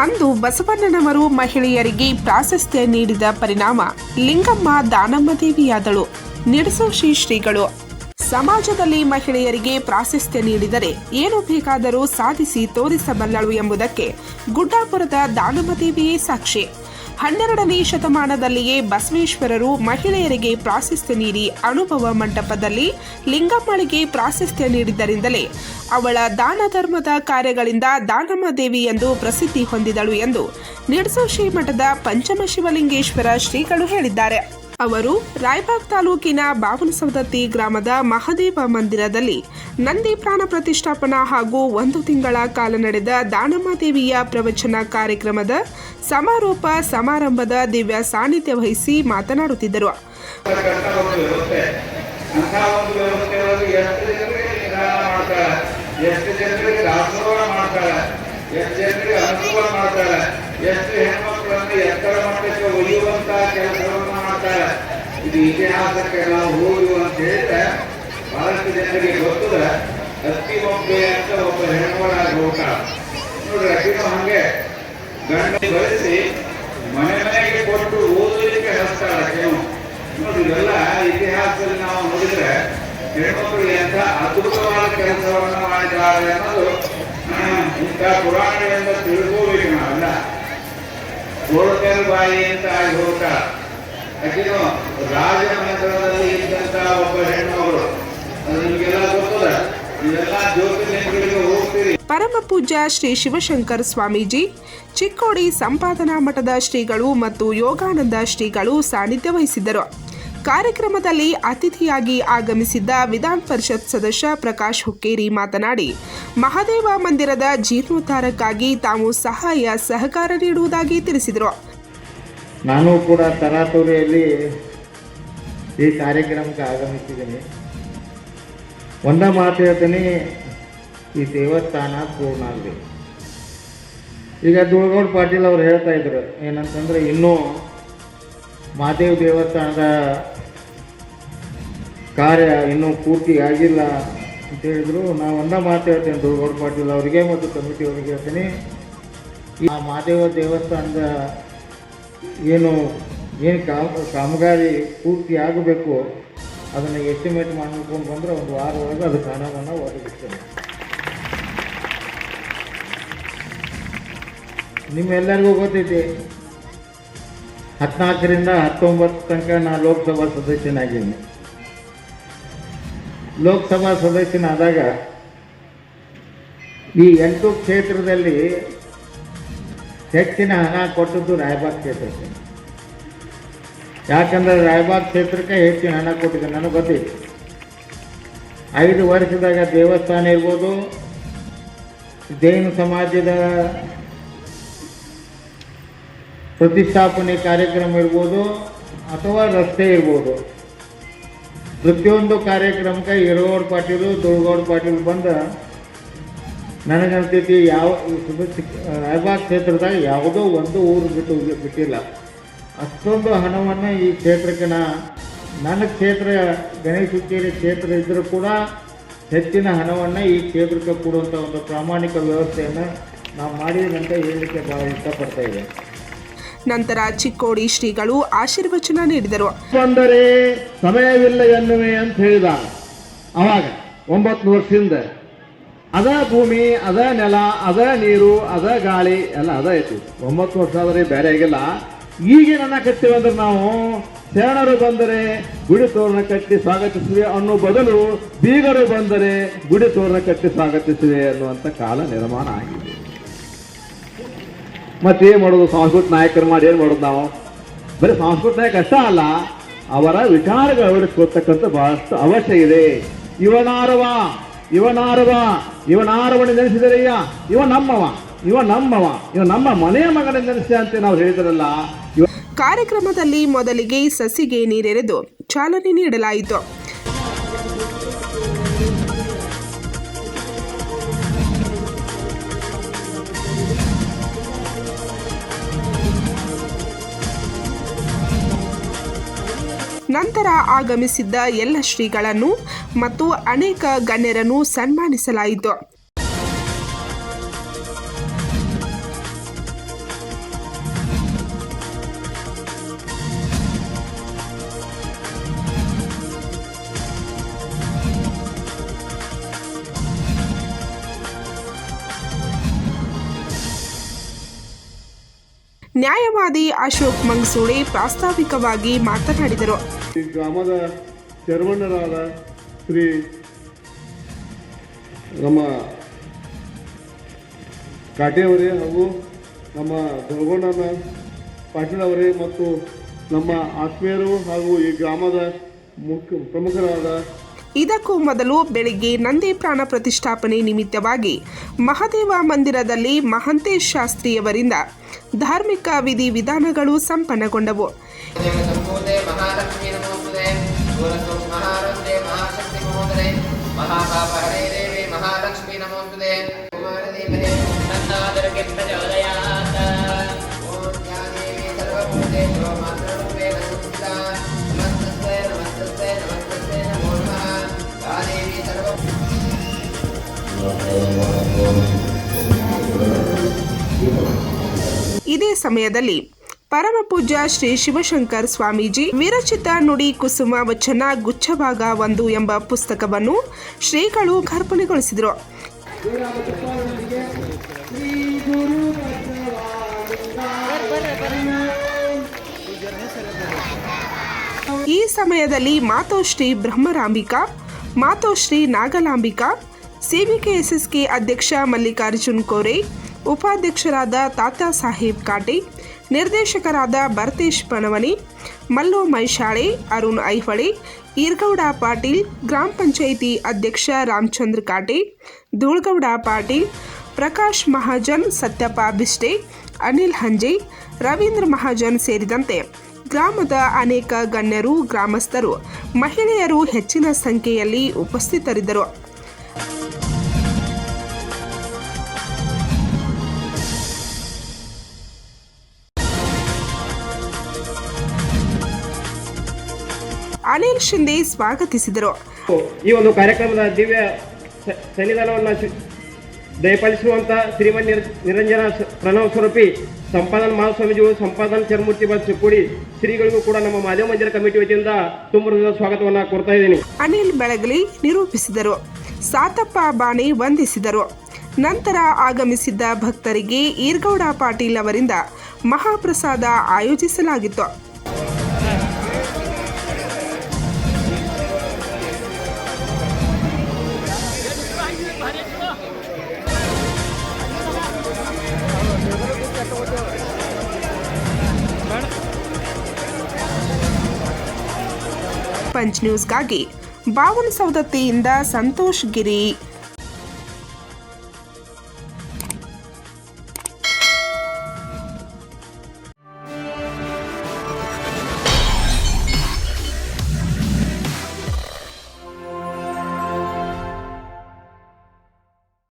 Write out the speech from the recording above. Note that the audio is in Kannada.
ಅಂದು ಬಸವಣ್ಣನವರು ಮಹಿಳೆಯರಿಗೆ ಪ್ರಾಶಸ್ತ್ಯ ನೀಡಿದ ಪರಿಣಾಮ. ಲಿಂಗಮ್ಮ ದಾನಮ್ಮ ದೇವಿಯಾದಳು ನಿಡಸೋಶಿ ಶ್ರೀಗಳು. ಸಮಾಜದಲ್ಲಿ ಮಹಿಳೆಯರಿಗೆ ಪ್ರಾಶಸ್ತ್ಯ ನೀಡಿದರೆ ಏನು ಬೇಕಾದರೂ ಸಾಧಿಸಿ ತೋರಿಸಬಲ್ಲಳು ಎಂಬುದಕ್ಕೆ ಗುಡ್ಡಾಪುರದ ದಾನಮ್ಮ ದೇವಿಯೇ ಸಾಕ್ಷಿ. ಹನ್ನೆರಡನೇ ಶತಮಾನದಲ್ಲಿಯೇ ಬಸವೇಶ್ವರರು ಮಹಿಳೆಯರಿಗೆ ಪ್ರಾಶಸ್ತ್ಯ ನೀಡಿ ಅನುಭವ ಮಂಟಪದಲ್ಲಿ ಲಿಂಗಮ್ಮಳಿಗೆ ಪ್ರಾಶಸ್ತ್ಯ ನೀಡಿದ್ದರಿಂದಲೇ ಅವಳ ದಾನ ಧರ್ಮದ ಕಾರ್ಯಗಳಿಂದ ದಾನಮ್ಮ ದೇವಿ ಎಂದು ಪ್ರಸಿದ್ಧಿ ಹೊಂದಿದಳು ಎಂದು ನಿಡಸೋಶಿ ಮಠದ ಪಂಚಮ ಶಿವಲಿಂಗೇಶ್ವರ ಶ್ರೀಗಳು ಹೇಳಿದ್ದಾರೆ. ಅವರು ರಾಯಬಾಗ್ ತಾಲೂಕಿನ ಬಾವನಸವದತ್ತಿ ಗ್ರಾಮದ ಮಹದೇವ ಮಂದಿರದಲ್ಲಿ ನಂದಿ ಪ್ರಾಣ ಪ್ರತಿಷ್ಠಾಪನಾ ಹಾಗೂ ಒಂದು ತಿಂಗಳ ಕಾಲ ನಡೆದ ದಾನಮ್ಮ ದೇವಿಯ ಪ್ರವಚನ ಕಾರ್ಯಕ್ರಮದ ಸಮಾರೋಪ ಸಮಾರಂಭದ ದಿವ್ಯ ಸಾನ್ನಿಧ್ಯ ವಹಿಸಿ ಮಾತನಾಡುತ್ತಿದ್ದರು. ಎಷ್ಟು ಹೆಣ್ಮಕ್ಳನ್ನು ನಿಧಾನ ಮಾಡ್ತಾಳೆ ಎಷ್ಟು ಜನರಿಗೆ ದಾಸೋಹ ಮಾಡ್ತಾಳೆ ಎಷ್ಟು ಜನರಿಗೆ ಅನುಕೂಲ ಮಾಡ್ತಾಳೆ ಎಷ್ಟು ಹೆಣ್ಮಕ್ಳನ್ನು ಎತ್ತರ ಮಟ್ಟಕ್ಕೆ ಒಯ್ಯುವಂತ ಕೆಲಸವನ್ನು ಮಾಡ್ತಾಳೆ ಇದು ಇತಿಹಾಸಕ್ಕೆ ನಾವು ಹೋಗುವ ಅಂತ ಹೇಳಿದ್ರೆ ಬಹಳಷ್ಟು ಜನರಿಗೆ ಗೊತ್ತದ ಅತ್ತಿ ಒಬ್ಬೆ ಅಂತ ಒಬ್ಬ ಹೆಣ್ಮಗಳಾಗಿ ಹೋಗ್ತಾಳೆ ನೋಡ್ರಿ ಅಕ್ಕಿನೂ ಹಂಗೆ ಗಂಡ ಬಳಸಿ ಮನೆ ಮನೆಗೆ ಕೊಟ್ಟು ಓದಲಿಕ್ಕೆ ಹಚ್ತಾಳೆ ಅಕ್ಕಿನೂ ನೋಡ್ರಿ, ಇವೆಲ್ಲ ಇತಿಹಾಸದಲ್ಲಿ ನಾವು ನೋಡಿದ್ರೆ ಹೆಣ್ಮಕ್ಳು ಎಂಥ ಅದ್ಭುತವಾದ ಕೆಲಸವನ್ನು ಮಾಡಿದ್ದಾರೆ ಅನ್ನೋದು ಇಂಥ ಪುರಾಣಗಳಿಂದ ತಿಳ್ಕೋಬೇಕು ನಾವೆಲ್ಲ. ಗೋಳಕಲ್ ಬಾಯಿ ಅಂತ ಆಗಿ ಹೋಗ್ತಾ ರಾಜನ ಇದ್ದಂತ ಒಬ್ಬ ಪರಮ ಪೂಜ್ಯ ಶ್ರೀ ಶಿವಶಂಕರ್ ಸ್ವಾಮೀಜಿ, ಚಿಕ್ಕೋಡಿ ಸಂಪಾದನಾ ಮಠದ ಶ್ರೀಗಳು ಮತ್ತು ಯೋಗಾನಂದ ಶ್ರೀಗಳು ಸಾನ್ನಿಧ್ಯ ವಹಿಸಿದ್ದರು. ಕಾರ್ಯಕ್ರಮದಲ್ಲಿ ಅತಿಥಿಯಾಗಿ ಆಗಮಿಸಿದ್ದ ವಿಧಾನ ಪರಿಷತ್ ಸದಸ್ಯ ಪ್ರಕಾಶ್ ಹುಕ್ಕೇರಿ ಮಾತನಾಡಿ, ಮಹಾದೇವ ಮಂದಿರದ ಜೀರ್ಣೋದ್ಧಾರಕ್ಕಾಗಿ ತಾವು ಸಹಾಯ ಸಹಕಾರ ನೀಡುವುದಾಗಿ ತಿಳಿಸಿದರು. ನಾನು ಕೂಡ ತರಾತುರಿಯಲ್ಲಿ ಈ ಕಾರ್ಯಕ್ರಮಕ್ಕೆ ಆಗಮಿಸಿದ್ದೀನಿ. ಒಂದ ಮಾತು ಹೇಳ್ತೀನಿ, ಈ ದೇವಸ್ಥಾನ ಪೂರ್ಣ ಆಗಲಿ. ಈಗ ದುರ್ಗೌಡ ಪಾಟೀಲ್ ಅವ್ರು ಹೇಳ್ತಾ ಇದ್ರು, ಏನಂತಂದ್ರೆ ಇನ್ನೂ ಮಾದೇವ್ ದೇವಸ್ಥಾನದ ಕಾರ್ಯ ಇನ್ನೂ ಪೂರ್ತಿ ಆಗಿಲ್ಲ ಅಂತ ಹೇಳಿದ್ರು. ನಾವು ಒಂದ ಮಾತು ಹೇಳ್ತೇನೆ ದುರ್ಗೌಡ ಪಾಟೀಲ್ ಅವರಿಗೆ ಮತ್ತು ಕಮಿಟಿ ಅವರಿಗೆ ಹೇಳ್ತೀನಿ. ಆ ಮಾದೇವ ದೇವಸ್ಥಾನದ ಏನು ಏನು ಕಾಮ, ಕಾಮಗಾರಿ ಪೂರ್ತಿ ಆಗಬೇಕು, ಅದನ್ನು ಎಸ್ಟಿಮೇಟ್ ಮಾಡ್ಕೊಂಡು ಬಂದರೆ ಒಂದು ವಾರ ಒಳಗೆ ಅದಕ್ಕೆ ಹಣವನ್ನು ಒದಗಿಸ್ತೇನೆ ನಿಮ್ಮೆಲ್ಲರಿಗೂ ಗೊತ್ತೈತಿ, ಹದಿನಾಲ್ಕರಿಂದ ಹತ್ತೊಂಬತ್ತು ತನಕ ನಾನು ಲೋಕಸಭಾ ಸದಸ್ಯನಾಗಿದ್ದೀನಿ. ಲೋಕಸಭಾ ಸದಸ್ಯನಾದಾಗ ಈ ಎಂಟು ಕ್ಷೇತ್ರದಲ್ಲಿ ಹೆಚ್ಚಿನ ಹಣ ಕೊಟ್ಟದ್ದು ರಾಯಬಾಗ್ ಕ್ಷೇತ್ರಕ್ಕೆ. ಯಾಕಂದ್ರೆ ರಾಯಬಾಗ್ ಕ್ಷೇತ್ರಕ್ಕೆ ಹೆಚ್ಚಿನ ಹಣ ಕೊಟ್ಟಿದೆ ನನಗೆ ಗೊತ್ತಿದೆ ಐದು ವರ್ಷದಾಗ ದೇವಸ್ಥಾನ ಇರ್ಬೋದು, ಜೈನ ಸಮಾಜದ ಪ್ರತಿಷ್ಠಾಪನೆ ಕಾರ್ಯಕ್ರಮ ಇರ್ಬೋದು, ಅಥವಾ ರಸ್ತೆ ಇರ್ಬೋದು. ಪ್ರತಿಯೊಂದು ಕಾರ್ಯಕ್ರಮಕ್ಕೆ ಹಿರೋಗೌಡ ಪಾಟೀಲು ದುರ್ಗೌಡ ಪಾಟೀಲ್ ಬಂದ ನನಗನ್ತೈತಿ ಯಾವ ಈ ಸದಸ್ಯ ರಾಯಬಾಗ್ ಕ್ಷೇತ್ರದಾಗ ಯಾವುದೋ ಒಂದು ಊರು ಬಿಟ್ಟು ಬಿಟ್ಟಿಲ್ಲ. ಅಷ್ಟೊಂದು ಹಣವನ್ನು ಈ ಕ್ಷೇತ್ರಕ್ಕೆ ನಾ ನನ್ನ ಕ್ಷೇತ್ರ ಗಣೇಶ ಹುಕ್ಕೇರಿ ಕ್ಷೇತ್ರ ಇದ್ದರೂ ಕೂಡ ಹೆಚ್ಚಿನ ಹಣವನ್ನು ಈ ಕ್ಷೇತ್ರಕ್ಕೆ ಕೊಡುವಂಥ ಒಂದು ಪ್ರಾಮಾಣಿಕ ವ್ಯವಸ್ಥೆಯನ್ನು ನಾವು ಮಾಡಿದಂತ ಹೇಳಲಿಕ್ಕೆ ಭಾಳ ಇಷ್ಟಪಡ್ತಾ ಇದೆ ನಂತರ ಚಿಕ್ಕೋಡಿ ಶ್ರೀಗಳು ಆಶೀರ್ವಚನ ನೀಡಿದರು. ಅಂದರೆ ಸಮಯವಿಲ್ಲ ಎನ್ನುವೆ ಅಂತ ಹೇಳಿದ. ಅವಾಗ ಒಂಬತ್ತು ವರ್ಷದಿಂದ ಅದ ಭೂಮಿ, ಅದ ನೆಲ, ಅದ ನೀರು, ಅದ ಗಾಳಿ, ಎಲ್ಲ ಅದ ಐತಿ. ಒಂಬತ್ತು ವರ್ಷ ಆದ್ರೆ ಬೇರೆ ಆಗಿಲ್ಲ. ಈಗೇನ ಅನ್ನಕತ್ತೀವಿ ಅಂದ್ರೆ ನಾವು ಶರಣರು ಬಂದರೆ ಗುಡಿ ತೋರಣ ಕಟ್ಟಿ ಸ್ವಾಗತಿಸಿವೆ ಅನ್ನೋ ಬದಲು ಬೀಗರು ಬಂದರೆ ಗುಡಿ ತೋರಣ ಕಟ್ಟಿ ಸ್ವಾಗತಿಸಿವೆ ಅನ್ನುವಂಥ ಕಾಲ ನಿರ್ಮಾಣ ಆಗಿದೆ. ಮತ್ತೇನು ಮಾಡೋದು? ಸಂಸ್ಕೃತ ನಾಯಕರು ಮಾಡಿ ಏನು ಮಾಡೋದು ನಾವು? ಬರೀ ಸಂಸ್ಕೃತ ನಾಯಕ ಅಷ್ಟ ಅಲ್ಲ, ಅವರ ವಿಚಾರಗಳು ಅಳವಡಿಸ್ಕೊಳ್ತಕ್ಕಂಥ ಬಹಳಷ್ಟು ಅವಶ್ಯ ಇದೆ. ಇವನಾರವ. ಇವನಾರವ ಇವನಾರವನ್ನು ನೆನೆಸಿದರಯ್ಯ, ಇವ ನಮ್ಮವ ಇವ ನಮ್ಮವ, ಇವ ನಮ್ಮ ಮನೆಯ ಮಗನ ನೆನೆಸಿದ ಅಂತ ನಾವು ಹೇಳಿದ್ರಲ್ಲ ಕಾರ್ಯಕ್ರಮದಲ್ಲಿ ಮೊದಲಿಗೆ ಸಸಿಗೆ ನೀರೆರೆದು ಚಾಲನೆ ನೀಡಲಾಯಿತು. ನಂತರ ಆಗಮಿಸಿದ್ದ ಎಲ್ಲ ಶ್ರೀಗಳನ್ನು ಮತ್ತು ಅನೇಕ ಗಣ್ಯರನ್ನು ಸನ್ಮಾನಿಸಲಾಯಿತು. ನ್ಯಾಯವಾದಿ ಅಶೋಕ್ ಮಂಗ್ಸೂಳೆ ಪ್ರಾಸ್ತಾವಿಕವಾಗಿ ಮಾತನಾಡಿದರು. ಈ ಗ್ರಾಮದ ಚೇರ್ಮನ್ನರಾದ ಶ್ರೀ ನಮ್ಮ ಕಾಟೆಯವರೇ ಹಾಗೂ ನಮ್ಮ ದೊರಗೊಂಡನ ಪಾಟೀಲ್ ಅವರೇ ಮತ್ತು ನಮ್ಮ ಆತ್ಮೀಯರು ಹಾಗೂ ಈ ಗ್ರಾಮದ ಮುಖ್ಯ ಪ್ರಮುಖರಾದ ಇದಕ್ಕೂ ಮೊದಲು ಬೆಳಿಗ್ಗೆ ನಂದಿ ಪ್ರಾಣ ಪ್ರತಿಷ್ಠಾಪನೆ ನಿಮಿತ್ತವಾಗಿ ಮಹದೇವ ಮಂದಿರದಲ್ಲಿ ಮಹಂತೇಶ್ ಶಾಸ್ತ್ರಿಯವರಿಂದ ಧಾರ್ಮಿಕ ವಿಧಿ ವಿಧಾನಗಳು ಸಂಪನ್ನಗೊಂಡವು. ಸಮಯದಲ್ಲಿ ಪರಮಪೂಜ್ಯ ಶ್ರೀ ಶಿವಶಂಕರ್ ಸ್ವಾಮೀಜಿ ವಿರಚಿತ ನುಡಿ ಕುಸುಮ ವಚನ ಗುಚ್ಛಭಾಗ ಒಂದು ಎಂಬ ಪುಸ್ತಕವನ್ನು ಶ್ರೀಗಳು ಕರ್ಪಣೆಗೊಳಿಸಿದರು ಈ ಸಮಯದಲ್ಲಿ ಮಾತೋಶ್ರೀ ಬ್ರಹ್ಮರಾಂಬಿಕಾ, ಮಾತೋಶ್ರೀ ನಾಗಲಾಂಬಿಕಾ ಸಿಬಿಕೆಎಸ್ಎಸ್ಕೆ ಅಧ್ಯಕ್ಷ ಮಲ್ಲಿಕಾರ್ಜುನ್ ಕೋರೆ ಉಪಾಧ್ಯಕ್ಷರಾದ ತಾತಾ ಸಾಹೇಬ್ ಕಾಟೆ, ನಿರ್ದೇಶಕರಾದ ಭರತೇಶ್ ಪಣವನಿ ಮಲ್ಲು ಮೈಶಾಳೆ, ಅರುಣ್ ಐಹೊಳೆ, ಈರ್ಗೌಡ ಪಾಟೀಲ್, ಗ್ರಾಮ ಪಂಚಾಯಿತಿ ಅಧ್ಯಕ್ಷ ರಾಮಚಂದ್ರ ಕಾಟೆ, ಧೂಳ್ಗೌಡ ಪಾಟೀಲ್, ಪ್ರಕಾಶ್ ಮಹಾಜನ್, ಸತ್ಯಪ್ಪ ಬಿಸ್ಟೆ ಅನಿಲ್ ಹಂಜೆ, ರವೀಂದ್ರ ಮಹಾಜನ್ ಸೇರಿದಂತೆ ಗ್ರಾಮದ ಅನೇಕ ಗಣ್ಯರು, ಗ್ರಾಮಸ್ಥರು, ಮಹಿಳೆಯರು ಹೆಚ್ಚಿನ ಸಂಖ್ಯೆಯಲ್ಲಿ ಉಪಸ್ಥಿತರಿದ್ದರು. ಅನಿಲ್ ಶಿಂದೆ ಸ್ವಾಗತಿಸಿದರು. ಈ ಒಂದು ಕಾರ್ಯಕ್ರಮದ ದಿವ್ಯ ಸನ್ನಿಧಾನವನ್ನು ಶ್ರೀ- ದಯಪಾಲಿಸುವಂತ ಶ್ರೀಮನ್ ನಿರ್ ನಿರಂಜನ ಪ್ರಣವ ಸ್ವರೂಪಿ ಸಂಪಾದನ ಮಹಾಸ್ವಾಮೀಜಿಗಳು ಸಂಪಾದನ ಚರ್ಮೂರ್ತಿ ಬಸ್ ಕೂಡಿ ಶ್ರೀಗಳಿಗೂ ಕೂಡ ನಮ್ಮ ಮಾಧ್ಯಮ ಮಂದಿರ ಕಮಿಟಿ ವತಿಯಿಂದ ತುಂಬ ಸ್ವಾಗತವನ್ನು ಕೊಡ್ತಾ ಇದ್ದೀನಿ. ಅನಿಲ್ ಬೆಳಗಲಿ ನಿರೂಪಿಸಿದರು. ಸಾತಪ್ಪ ಬಾಣಿ ವಂದಿಸಿದರು. ನಂತರ ಆಗಮಿಸಿದ್ದ ಭಕ್ತರಿಗೆ ಈರ್ಗೌಡ ಪಾಟೀಲ್ ಅವರಿಂದ ಮಹಾಪ್ರಸಾದ ಆಯೋಜಿಸಲಾಗಿತ್ತು. ಪಂಚ್ ನ್ಯೂಸ್ಗಾಗಿ ಬಾವನಸೌದತ್ತಿಯಿಂದ ಸಂತೋಷ್ ಗಿರಿ.